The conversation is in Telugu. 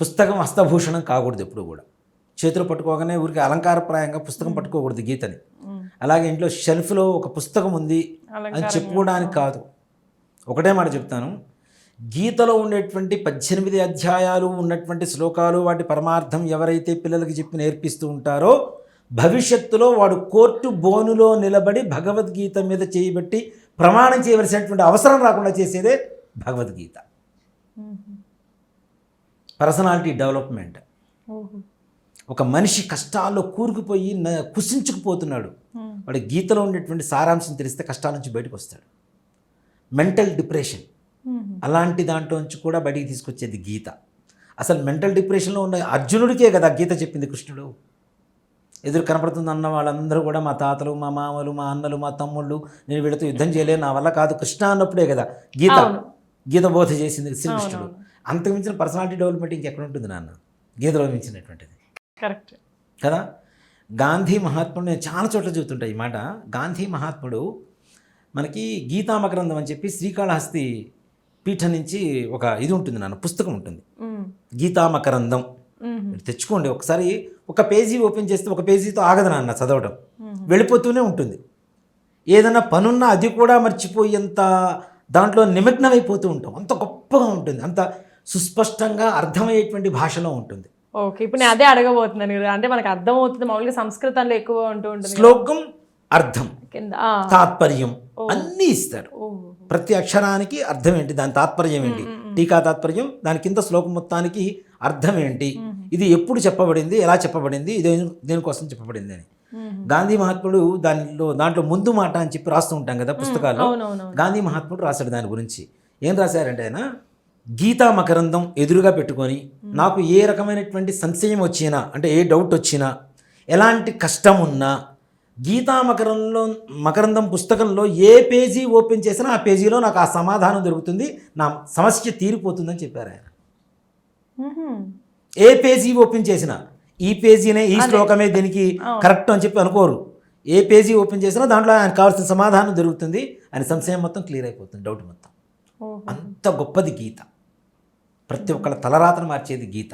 పుస్తకం హస్తభూషణం కాకూడదు ఎప్పుడు కూడా. చేతులు పట్టుకోగానే ఊరికి అలంకారప్రాయంగా పుస్తకం పట్టుకోకూడదు గీతని. అలాగే ఇంట్లో షెల్ఫ్లో ఒక పుస్తకం ఉంది. అని. చెప్పుకోవడానికి కాదు. ఒకటే మాట చెప్తాను. గీతలో ఉండేటువంటి పద్దెనిమిది అధ్యాయాలు ఉన్నటువంటి శ్లోకాలు వాటి పరమార్థం ఎవరైతే పిల్లలకి చెప్పి నేర్పిస్తూ ఉంటారో భవిష్యత్తులో వాడు కోర్టు బోనులో నిలబడి భగవద్గీత మీద చేయబట్టి ప్రమాణం చేయవలసినటువంటి అవసరం రాకుండా చేసేదే భగవద్గీత. Personality development. ఒక మనిషి కష్టాల్లో కూరుకుపోయి న- కుసించుకుపోతున్నాడు. వాడి గీతలో ఉండేటువంటి సారాంశం తెలిస్తే కష్టాల నుంచి బయటకు వస్తాడు. Mental depression. అలాంటి దాంట్లో నుంచి కూడా బయటికి తీసుకొచ్చేది గీత. అసలు మెంటల్ డిప్రెషన్లో ఉన్న అర్జునుడికే కదా గీత చెప్పింది కృష్ణుడు. ఎదురు కనపడుతుంది అన్న వాళ్ళందరూ కూడా మా తాతలు మా మామలు మా అన్నలు మా తమ్ముళ్ళు నేను వీళ్ళతో యుద్ధం చేయలేను నా వల్ల కాదు కృష్ణ అన్నప్పుడే కదా గీత. గీత బోధ చేసింది శ్రీకృష్ణుడు. అవునవును. అంతకు మించిన పర్సనాలిటీ డెవలప్మెంట్ ఇంకెక్కడ ఉంటుంది నాన్న? గీతలో మించినటువంటిది కరెక్ట్. కదా? గాంధీ మహాత్ముడు నేను చాలా చోట్ల చెబుతుంటా ఈ మాట. గాంధీ మహాత్ముడు మనకి గీతామగ్రంథం అని చెప్పి శ్రీకాళహస్తి పీఠం నుంచి ఒక ఇది ఉంటుంది నాన్న పుస్తకం ఉంటుంది. మీరు తెచ్చుకోండి ఒకసారి ఒక పేజీ ఓపెన్ చేస్తే ఒక పేజీతో ఆగదు నాన్న చదవడం. వెళ్ళిపోతూనే ఉంటుంది. ఏదైనా పనున్నా అది కూడా మర్చిపోయేంత దాంట్లో నిమగ్నమైపోతూ ఉంటాం. అంత గొప్పగా ఉంటుంది. అంత సుస్పష్టంగా అర్థమయ్యేటువంటి భాషలో ఉంటుంది. ఓకే ఇప్పుడు నేను అదే అడగబోతున్నాను కదా అంటే మనకు అర్థం అవుతుంది మామూలుగా సంస్కృతంలో ఎక్కువ ఉంటూ ఉంటుంది. శ్లోకం అర్థం. తాత్పర్యం అన్నీ ఇస్తారు. ప్రతి అక్షరానికి అర్థం ఏంటి దాని తాత్పర్యం ఏంటి? టీకా తాత్పర్యం దాని కింద శ్లోకం మొత్తానికి అర్థం ఏంటి? ఇది ఎప్పుడు చెప్పబడింది ఎలా చెప్పబడింది ఇది దేనికోసం చెప్పబడింది అని. గాంధీ మహాత్ముడు దానిలో దాంట్లో ముందు మాట అని చెప్పి రాస్తూ ఉంటాం కదా పుస్తకాల్లో. గాంధీ మహాత్ముడు రాశాడు దాని గురించి. ఏం రాశారంటే ఆయన? గీతా మకరందం ఎదురుగా పెట్టుకొని నాకు ఏ రకమైనటువంటి సంశయం వచ్చినా అంటే ఏ డౌట్ వచ్చినా ఎలాంటి కష్టం ఉన్నా గీతా మకరంలో మకరందం పుస్తకంలో ఏ పేజీ ఓపెన్ చేసినా ఆ పేజీలో నాకు ఆ సమాధానం దొరుకుతుంది నా సమస్య తీరిపోతుందని చెప్పారు ఆయన. ఏ పేజీ ఓపెన్ చేసినా ఈ పేజీనే ఈ శ్లోకమే దీనికి కరెక్ట్ అని చెప్పి అనుకోరు. ఏ పేజీ ఓపెన్ చేసినా దాంట్లో ఆయన కావాల్సిన సమాధానం దొరుకుతుంది ఆయన సంశయం మొత్తం క్లియర్ అయిపోతుంది డౌట్ మొత్తం. అంత గొప్పది గీత. ప్రతి ఒక్కళ్ళ తలరాతను మార్చేది గీత.